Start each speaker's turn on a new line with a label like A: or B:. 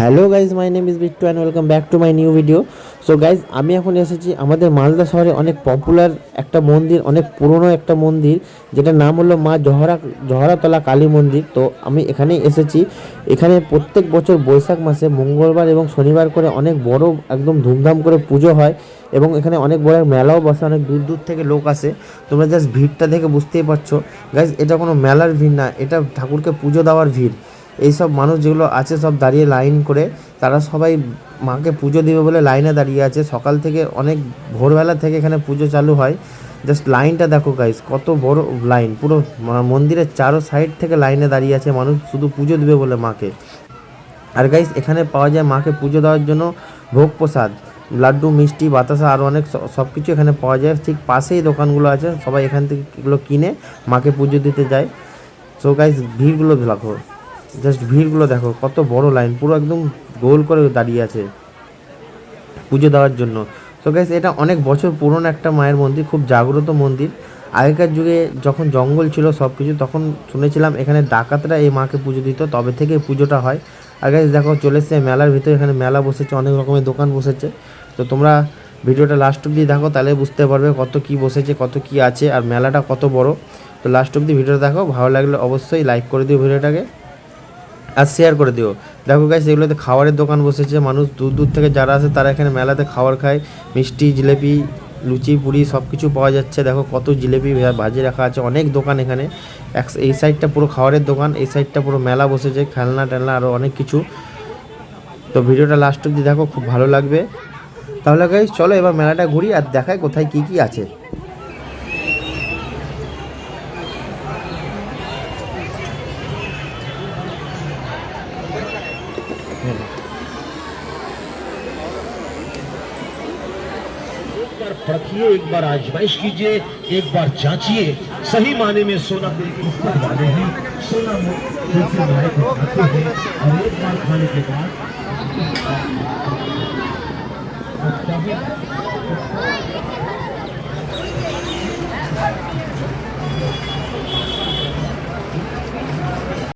A: Hello guys my name is Bittu and welcome back to my new video so guys আমি এখন এসেছি আমাদের মালদা শহরে অনেক পপুলার একটা মন্দির, অনেক পুরনো একটা মন্দির, যেটার নাম হলো মা জহরা, জহরাতলা কালী মন্দির। তো আমি এখানে এসেছি। এখানে প্রত্যেক বছর বৈশাখ মাসে মঙ্গলবার এবং শনিবার করে অনেক বড় একদম ধুমধাম করে পুজো হয় এবং এখানে অনেক বড় মেলাও বসে, অনেক দূর দূর থেকে লোক আসে। তোমরা জাস্ট ভিড়টা দেখে বুঝতেই পারছ। গাইজ এটা কোনো মেলার ভিড় না, এটা ঠাকুরকে পুজো দেওয়ার ভিড়। এইসব মানুষ যেগুলো আছে সব দাঁড়িয়ে লাইন করে, তারা সবাই মাকে পুজো দেবে বলে লাইনে দাঁড়িয়ে আছে। সকাল থেকে অনেক ভোরবেলা থেকে এখানে পুজো চালু হয়। জাস্ট লাইনটা দেখো গাইস কত বড় লাইন, পুরো মন্দিরের চারো সাইড থেকে লাইনে দাঁড়িয়ে আছে মানুষ শুধু পুজো দেবে বলে মাকে। আর গাইস এখানে পাওয়া যায় মাকে পুজো দেওয়ার জন্য ভোগ প্রসাদ, লাড্ডু, মিষ্টি, বাতাসা আরও অনেক সব কিছু এখানে পাওয়া যায়। ঠিক পাশেই দোকানগুলো আছে, সবাই এখান থেকে এগুলো কিনে মাকে পুজো দিতে যায়। সো গাইস ভিড়গুলো দেখো। জাস্ট ভিড়গুলো দেখো, কত বড় লাইন পুরো একদম গোল করে দাঁড়িয়ে আছে পুজো দেওয়ার জন্য। তো গাইস এটা অনেক বছর পুরনো একটা মায়ের মন্দির, খুব জাগ্রত মন্দির। আগেকার যুগে যখন জঙ্গল ছিল সব কিছু তখন শুনেছিলাম এখানে ডাকাতরা এই মাকে পুজো দিত, তবে থেকে পুজোটা হয়। আর গাইস দেখো, চলে এসছে মেলার ভিতরে, এখানে মেলা বসেছে, অনেক রকমের দোকান বসেছে। তো তোমরা ভিডিওটা লাস্ট অব্দি দেখো, তাহলে বুঝতে পারবে কত কি বসেছে, কত কি আছে, আর মেলাটা কত বড়। তো লাস্ট অব্দি ভিডিওটা দেখো, ভালো লাগলে অবশ্যই লাইক করে দিও ভিডিওটাকে। আর শেয়ার করে দিও। দেখো গাইস এগুলোতে খাবারের দোকান বসেছে, মানুষ দূর দূর থেকে যারা আসে তারা এখানে মেলাতে খাবার খায়। মিষ্টি, জিলেপি, লুচি, পুরি সব কিছু পাওয়া যাচ্ছে। দেখো কত জিলেপি ভাজি রাখা আছে, অনেক দোকান এখানে। এক এই সাইডটা পুরো খাবারের দোকান, এই সাইডটা পুরো মেলা বসেছে, খেলনা টেলনা আরও অনেক কিছু। তো ভিডিওটা লাস্ট অব্দি দেখো, খুব ভালো লাগবে। তাহলে গাইস চলো এবার মেলাটা ঘুরি আর দেখায় কোথায় কি কি আছে।
B: बार परखिए, एक बार आजमाइश कीजिए, एक बार जांचिए। सही माने में सोना मुफ़्त वाले हैं। सोना को खाते हैं। और एक बार खाने के बाद